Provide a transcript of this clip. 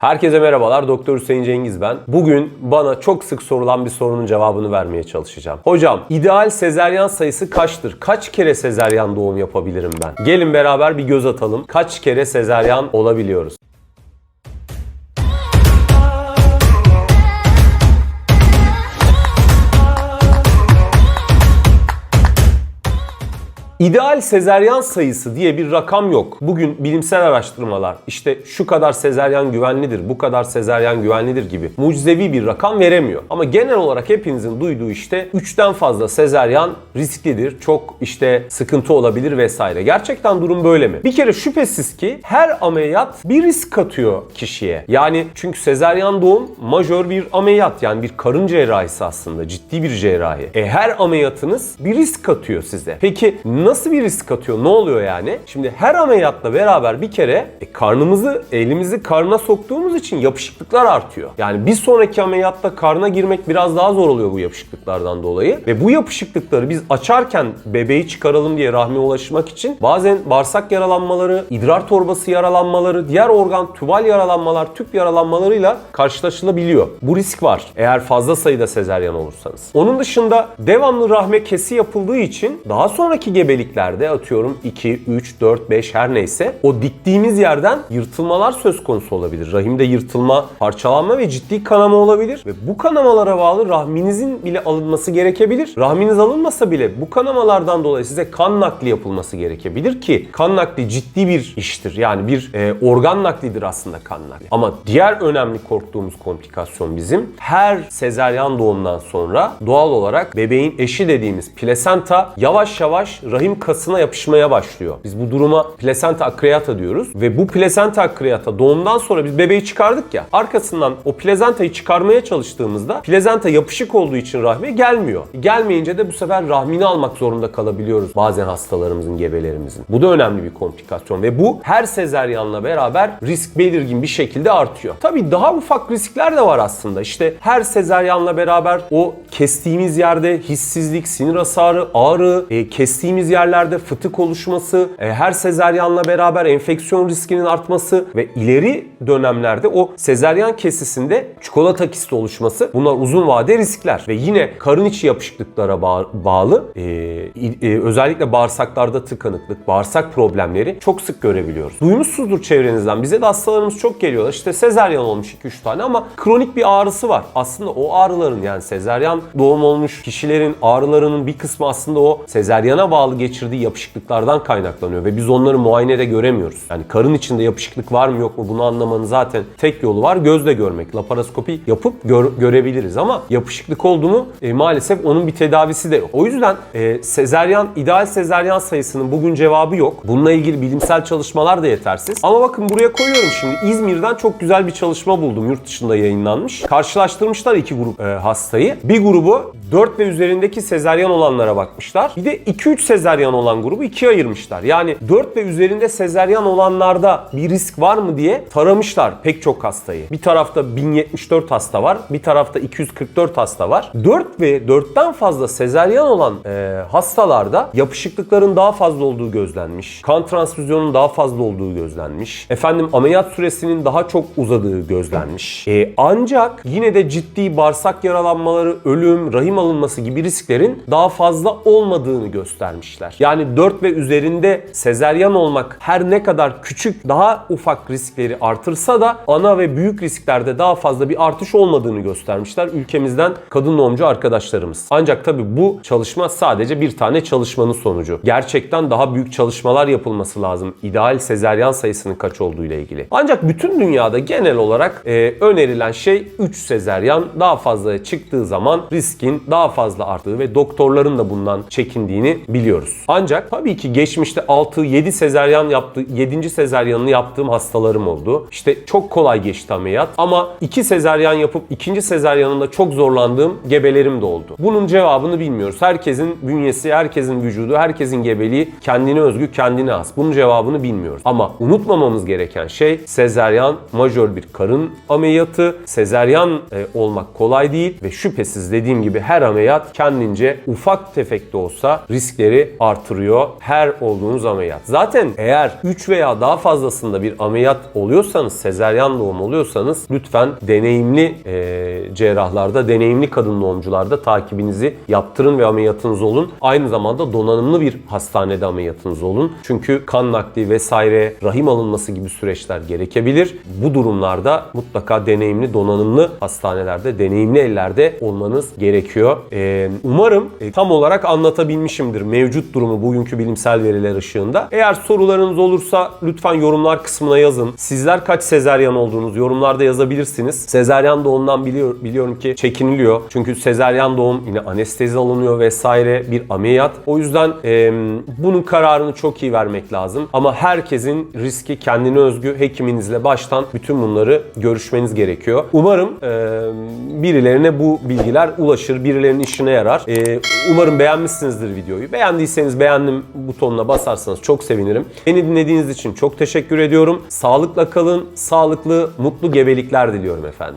Herkese merhabalar. Doktor Hüseyin Cengiz ben. Bugün bana çok sık sorulan bir sorunun cevabını vermeye çalışacağım. Hocam, ideal sezeryan sayısı kaçtır? Kaç kere sezeryan doğum yapabilirim ben? Gelin beraber bir göz atalım. Kaç kere sezeryan olabiliyoruz? İdeal sezeryan sayısı diye bir rakam yok. Bugün bilimsel araştırmalar işte şu kadar sezeryan güvenlidir, bu kadar sezeryan güvenlidir gibi mucizevi bir rakam veremiyor. Ama genel olarak hepinizin duyduğu işte 3'ten fazla sezeryan risklidir. Çok işte sıkıntı olabilir vesaire. Gerçekten durum böyle mi? Bir kere şüphesiz ki her ameliyat bir risk katıyor kişiye. Yani çünkü sezeryan doğum majör bir ameliyat yani bir karın cerrahisi aslında ciddi bir cerrahi. E, her ameliyatınız bir risk katıyor size. Peki nasıl bir risk atıyor? Ne oluyor yani? Şimdi her ameliyatla beraber bir kere e, karnımızı, elimizi karnına soktuğumuz için yapışıklıklar artıyor. Yani bir sonraki ameliyatta karna girmek biraz daha zor oluyor bu yapışıklıklardan dolayı. Ve bu yapışıklıkları biz açarken bebeği çıkaralım diye rahme ulaşmak için bazen bağırsak yaralanmaları, idrar torbası yaralanmaları, diğer organ tübal yaralanmalar, tüp yaralanmalarıyla karşılaşılabiliyor. Bu risk var eğer fazla sayıda sezeryan olursanız. Onun dışında devamlı rahme kesi yapıldığı için daha sonraki gebeliklerde atıyorum 2, 3, 4, 5 her neyse o diktiğimiz yerden yırtılmalar söz konusu olabilir. Rahimde yırtılma, parçalanma ve ciddi kanama olabilir. Ve bu kanamalara bağlı rahminizin bile alınması gerekebilir. Rahminiz alınmasa bile bu kanamalardan dolayı size kan nakli yapılması gerekebilir ki kan nakli ciddi bir iştir. Yani bir e, organ naklidir aslında kan nakli. Ama diğer önemli korktuğumuz komplikasyon bizim her sezeryan doğumdan sonra doğal olarak bebeğin eşi dediğimiz plasenta yavaş yavaş rahim kasına yapışmaya başlıyor. Biz bu duruma plasenta accreata diyoruz ve bu plasenta accreata doğumdan sonra biz bebeği çıkardık ya arkasından o plasentayı çıkarmaya çalıştığımızda plasenta yapışık olduğu için rahme gelmiyor. Gelmeyince de bu sefer rahmini almak zorunda kalabiliyoruz bazen hastalarımızın, gebelerimizin. Bu da önemli bir komplikasyon ve bu her sezeryanla beraber risk belirgin bir şekilde artıyor. Tabii daha ufak riskler de var aslında. İşte her sezeryanla beraber o kestiğimiz yerde hissizlik, sinir hasarı, ağrı, e, kestiğimiz yerlerde fıtık oluşması, e, her sezeryanla beraber enfeksiyon riskinin artması ve ileri dönemlerde o sezeryan kesisinde çikolata kisti oluşması bunlar uzun vade riskler ve yine karın içi yapışıklıklara bağ- bağlı e, e, özellikle bağırsaklarda tıkanıklık, bağırsak problemleri çok sık görebiliyoruz. Duymuşsunuzdur çevrenizden. Bize de hastalarımız çok geliyorlar. İşte sezeryan olmuş 2-3 tane ama kronik bir ağrısı var. Aslında o ağrıların yani sezeryan doğum olmuş kişilerin ağrılarının bir kısmı aslında o sezeryana bağlı geçirdiği yapışıklıklardan kaynaklanıyor ve biz onları muayenede göremiyoruz. Yani karın içinde yapışıklık var mı yok mu bunu anlamanın zaten tek yolu var gözle görmek. Laparoskopi yapıp gör- görebiliriz ama yapışıklık oldu mu e, maalesef onun bir tedavisi de yok. O yüzden e, sezeryan, ideal sezeryan sayısının bugün cevabı yok. Bununla ilgili bilimsel çalışmalar da yetersiz. Ama bakın buraya koyuyorum şimdi. İzmir'den çok güzel bir çalışma buldum. Yurt dışında yayınlanmış. Karşılaştırmışlar iki grup e, hastayı. Bir grubu 4 ve üzerindeki sezeryan olanlara bakmışlar. Bir de 2-3 sezeryan olan grubu ikiye ayırmışlar. Yani 4 ve üzerinde sezeryan olanlarda bir risk var mı diye taramışlar pek çok hastayı. Bir tarafta 1074 hasta var. Bir tarafta 244 hasta var. 4 ve 4'ten fazla sezeryan olan e, hastalarda yapışıklıkların daha fazla olduğu gözlenmiş. Kan transfüzyonunun daha fazla olduğu gözlenmiş. Efendim ameliyat süresinin daha çok uzadığı gözlenmiş. E, ancak yine de ciddi bağırsak yaralanmaları, ölüm, rahim alınması gibi risklerin daha fazla olmadığını göstermişler. Yani 4 ve üzerinde sezeryan olmak her ne kadar küçük, daha ufak riskleri artırsa da ana ve büyük risklerde daha fazla bir artış olmadığını göstermişler ülkemizden kadın doğumcu arkadaşlarımız. Ancak tabii bu çalışma sadece bir tane çalışmanın sonucu. Gerçekten daha büyük çalışmalar yapılması lazım. İdeal sezeryan sayısının kaç olduğu ile ilgili. Ancak bütün dünyada genel olarak e, önerilen şey 3 sezeryan daha fazla çıktığı zaman riskin daha fazla arttığı ve doktorların da bundan çekindiğini biliyoruz. Ancak tabii ki geçmişte 6-7 sezeryan yaptı, 7. sezeryanını yaptığım hastalarım oldu. İşte çok kolay geçti ameliyat ama 2 sezeryan yapıp ikinci sezeryanında çok zorlandığım gebelerim de oldu. Bunun cevabını bilmiyoruz. Herkesin bünyesi, herkesin vücudu, herkesin gebeliği kendine özgü, kendine has. Bunun cevabını bilmiyoruz. Ama unutmamamız gereken şey sezeryan majör bir karın ameliyatı. Sezeryan e, olmak kolay değil ve şüphesiz dediğim gibi her ameliyat kendince ufak tefek de olsa riskleri artırıyor her olduğunuz ameliyat. Zaten eğer 3 veya daha fazlasında bir ameliyat oluyorsanız, sezeryan doğum oluyorsanız lütfen deneyimli e, cerrahlarda, deneyimli kadın doğumcularda takibinizi yaptırın ve ameliyatınız olun. Aynı zamanda donanımlı bir hastanede ameliyatınız olun. Çünkü kan nakli vesaire, rahim alınması gibi süreçler gerekebilir. Bu durumlarda mutlaka deneyimli, donanımlı hastanelerde, deneyimli ellerde olmanız gerekiyor. Ee, umarım e, tam olarak anlatabilmişimdir mevcut durumu bugünkü bilimsel veriler ışığında. Eğer sorularınız olursa lütfen yorumlar kısmına yazın. Sizler kaç sezeryan olduğunuz yorumlarda yazabilirsiniz. Sezeryan doğumdan biliyor, biliyorum ki çekiniliyor. Çünkü sezeryan doğum yine anestezi alınıyor vesaire bir ameliyat. O yüzden e, bunun kararını çok iyi vermek lazım. Ama herkesin riski kendine özgü. Hekiminizle baştan bütün bunları görüşmeniz gerekiyor. Umarım e, birilerine bu bilgiler ulaşır, birilerinin işine yarar. E, umarım beğenmişsinizdir videoyu. Beğendiyseniz beğendim butonuna basarsanız çok sevinirim. Beni dinlediğiniz için çok teşekkür ediyorum. Sağlıkla kalın, sağlıklı, mutlu gebelikler diliyorum efendim.